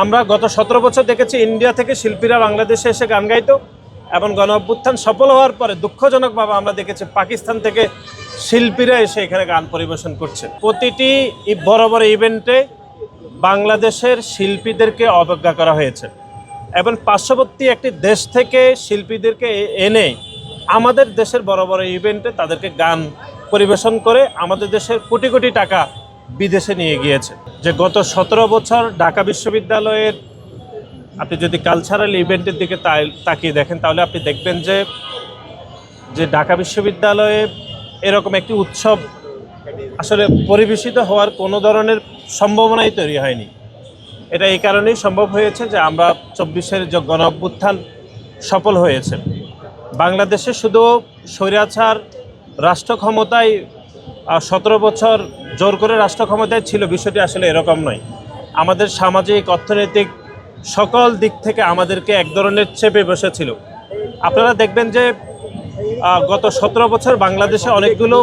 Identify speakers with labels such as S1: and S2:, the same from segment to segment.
S1: আমরা গত সতেরো বছর দেখেছি ইন্ডিয়া থেকে শিল্পীরা বাংলাদেশে এসে গান গাইতো এবং গণ অভ্যুত্থান সফল হওয়ার পরে দুঃখজনকভাবে আমরা দেখেছি পাকিস্তান থেকে শিল্পীরা এসে এখানে গান পরিবেশন করছে। প্রতিটি বড় বড় ইভেন্টে বাংলাদেশের শিল্পীদেরকে অবজ্ঞা করা হয়েছে এবং পার্শ্ববর্তী একটি দেশ থেকে শিল্পীদেরকে এনে আমাদের দেশের বড় বড় ইভেন্টে তাদেরকে গান পরিবেশন করে আমাদের দেশের কোটি কোটি টাকা বিদেশে নিয়ে গিয়েছে। যে গত সতেরো বছর ঢাকা বিশ্ববিদ্যালয়ের আপনি যদি কালচারাল ইভেন্টের দিকে তাকিয়ে দেখেন, তাহলে আপনি দেখবেন যে যে ঢাকা বিশ্ববিদ্যালয়ে এরকম একটি উৎসব আসলে পরিবেশিত হওয়ার কোনো ধরনের সম্ভাবনাই তৈরি হয়নি। এটা এই কারণেই সম্ভব হয়েছে যে আমরা চব্বিশের যে গণ অভ্যুত্থান সফল হয়েছে। বাংলাদেশে শুধু স্বৈরাচার রাষ্ট্র ক্ষমতায় সতেরো বছর জোর করে রাষ্ট্র ক্ষমতায় ছিল, বিষয়টি আসলে এরকম নয়। আমাদের সামাজিক, অর্থনৈতিক সকল দিক থেকে আমাদেরকে এক ধরনের চেপে বসেছিল। আপনারা দেখবেন যে গত সতেরো বছর বাংলাদেশে অনেকগুলো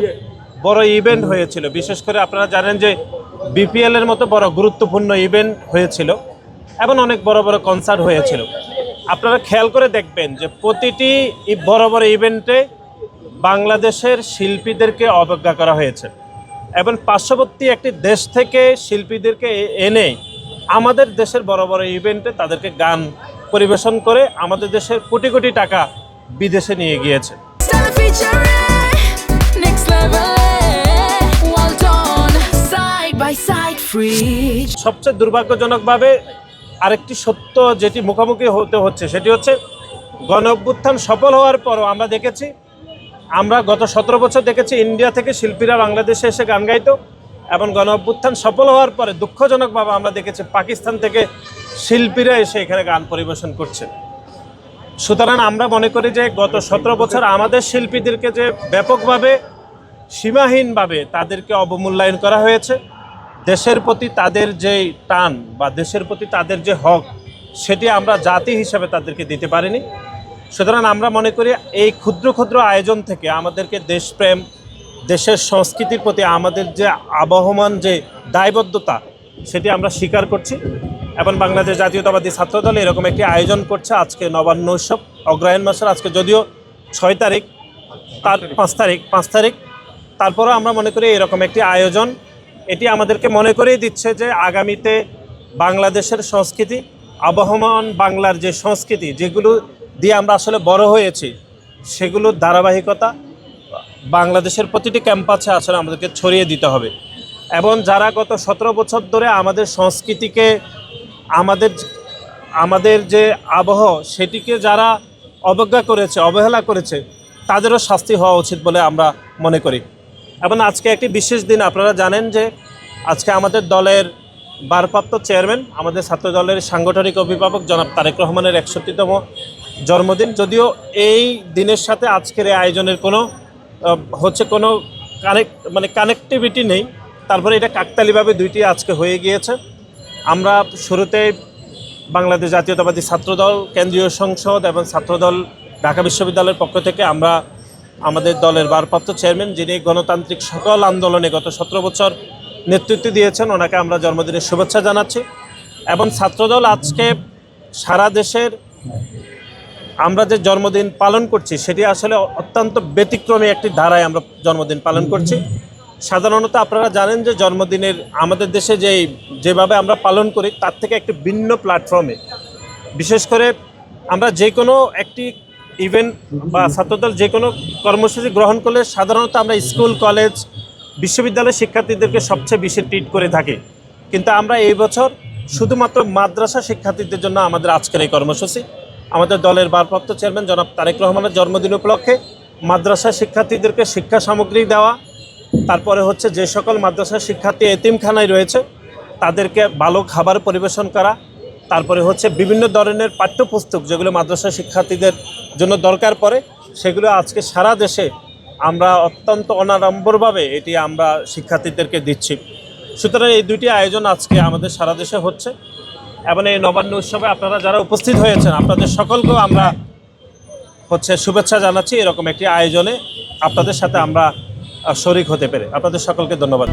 S1: বড় ইভেন্ট হয়েছিল। বিশেষ করে আপনারা জানেন যে বিপিএল এর মতো বড় গুরুত্বপূর্ণ ইভেন্ট হয়েছিল এবং অনেক বড় বড় কনসার্ট হয়েছিল। আপনারা খেয়াল করে দেখবেন যে, প্রতিটি বড় বড় ইভেন্টে বাংলাদেশের শিল্পীদেরকে অবজ্ঞা করা হয়েছে। এবং পার্শ্ববর্তী একটি দেশ থেকে শিল্পীদেরকে এনে আমাদের দেশের বড় বড় ইভেন্টে তাদেরকে গান পরিবেশন করে আমাদের দেশের কোটি কোটি টাকা বিদেশে নিয়ে গিয়েছে. সবচেয়ে দুর্ভাগ্যজনকভাবে আরেকটি সত্য যেটি মুখোমুখি হতে হচ্ছে সেটি হচ্ছে গণ অভ্যুত্থান সফল হওয়ার পরও আমরা দেখেছি আমরা গত সতেরো বছর দেখেছি ইন্ডিয়া থেকে শিল্পীরা বাংলাদেশে এসে গান গাইত এবং গণ অভ্যুত্থান সফল হওয়ার পরে দুঃখজনকভাবে আমরা দেখেছি পাকিস্তান থেকে শিল্পীরা এসে এখানে গান পরিবেশন করছে। সুতরাং আমরা মনে করি যে গত সতেরো বছর আমাদের শিল্পীদেরকে যে ব্যাপকভাবে সীমাহীনভাবে তাদেরকে অবমূল্যায়ন করা হয়েছে, দেশের প্রতি তাদের যে টান বা দেশের প্রতি তাদের যে হক, সেটি আমরা জাতি হিসাবে তাদেরকে দিতে পারিনি। সুতরাং আমরা মনে করি এই ক্ষুদ্র ক্ষুদ্র আয়োজন থেকে আমাদেরকে দেশপ্রেম, দেশের সংস্কৃতির প্রতি আমাদের যে আবহমান যে দায়বদ্ধতা, সেটি আমরা স্বীকার করছি। এবং বাংলাদেশ জাতীয়তাবাদী ছাত্রদল এরকম একটি আয়োজন করছে আজকে নবান্ন উৎসব, অগ্রহায়ণ মাসের আজকে যদিও ছয় তারিখ, তার পাঁচ তারিখ পাঁচ তারিখ। তারপরেও আমরা মনে করি এরকম একটি আয়োজন, এটি আমাদেরকে মনে করেই দিচ্ছে যে আগামীতে বাংলাদেশের সংস্কৃতি, আবহমান বাংলার যে সংস্কৃতি, যেগুলো দিয়ে আমরা আসলে বড় হয়েছি, সেগুলোর ধারাবাহিকতা বাংলাদেশের প্রতিটি ক্যাম্পাসে আসলে আমাদেরকে ছড়িয়ে দিতে হবে। এবং যারা গত সতেরো বছর ধরে আমাদের সংস্কৃতিকে, আমাদের আমাদের যে আবহ, সেটিকে যারা অবজ্ঞা করেছে, অবহেলা করেছে, তাদেরও শাস্তি হওয়া উচিত বলে আমরা মনে করি। এবং আজকে একটি বিশেষ দিন, আপনারা জানেন যে আজকে আমাদের দলের ভারপ্রাপ্ত চেয়ারম্যান, আমাদের ছাত্র দলের সাংগঠনিক অভিভাবক জনাব তারেক রহমানের একষট্টিতম জন্মদিন। যদিও এই দিনের সাথে আজকের এই আয়োজনের কোনো হচ্ছে কোনো কানেক্ট মানে কানেক্টিভিটি নেই। তারপরে এটা কাকতালিভাবে দুইটি আজকে হয়ে গিয়েছে। আমরা শুরুতে বাংলাদেশ জাতীয়তাবাদী ছাত্রদল, কেন্দ্রীয় সংসদ এবং ছাত্রদল ঢাকা বিশ্ববিদ্যালয়ের পক্ষ থেকে আমরা আমাদের দলের ভারপ্রাপ্ত চেয়ারম্যান, যিনি গণতান্ত্রিক সকল আন্দোলনে গত সতেরো বছর নেতৃত্ব দিয়েছেন, ওনাকে আমরা জন্মদিনের শুভেচ্ছা জানাচ্ছি। এবং ছাত্রদল আজকে সারা দেশের আমরা যে জন্মদিন পালন করছি, সেটি আসলে অত্যন্ত ব্যতিক্রমী একটি ধারায় আমরা জন্মদিন পালন করছি। সাধারণত আপনারা জানেন যে জন্মদিনের আমাদের দেশে যে যেভাবে আমরা পালন করি, তার থেকে একটি ভিন্ন প্ল্যাটফর্মে বিশেষ করে আমরা যে কোনো একটি ইভেন্ট বা ছাত্রদল যে কোনো কর্মসূচি গ্রহণ করলে সাধারণত আমরা স্কুল কলেজ বিশ্ববিদ্যালয়ের শিক্ষার্থীদেরকে সবচেয়ে বেশি ট্রিট করে থাকি। কিন্তু আমরা এই বছর শুধুমাত্র মাদ্রাসা শিক্ষার্থীদের জন্য আমাদের আজকের এই কর্মসূচি। আমাদের দলের ভারপ্রাপ্ত চেয়ারম্যান জনাব তারেক রহমানের জন্মদিন উপলক্ষে মাদ্রাসা শিক্ষার্থীদেরকে শিক্ষা সামগ্রী দেওয়া, তারপরে হচ্ছে যে সকল মাদ্রাসা শিক্ষার্থী এতিমখানায় রয়েছে, তাদেরকে ভালো খাবার পরিবেশন করা, তারপরে হচ্ছে বিভিন্ন ধরনের পাঠ্যপুস্তক যেগুলো মাদ্রাসা শিক্ষার্থীদের জন্য দরকার পড়ে, সেগুলো আজকে সারা দেশে আমরা অত্যন্ত অনাড়ম্বরভাবে এটি আমরা শিক্ষার্থীদেরকে দিচ্ছি। সুতরাং এই দুটি আয়োজন আজকে আমাদের সারা দেশে হচ্ছে। এবং এই নবান্ন উৎসবে আপনারা যারা উপস্থিত হয়েছেন, আপনাদের সকলকেও আমরা হচ্ছে শুভেচ্ছা জানাচ্ছি। এরকম একটি আয়োজনে আপনাদের সাথে আমরা শরিক হতে পেরে। আপনাদের সকলকে ধন্যবাদ।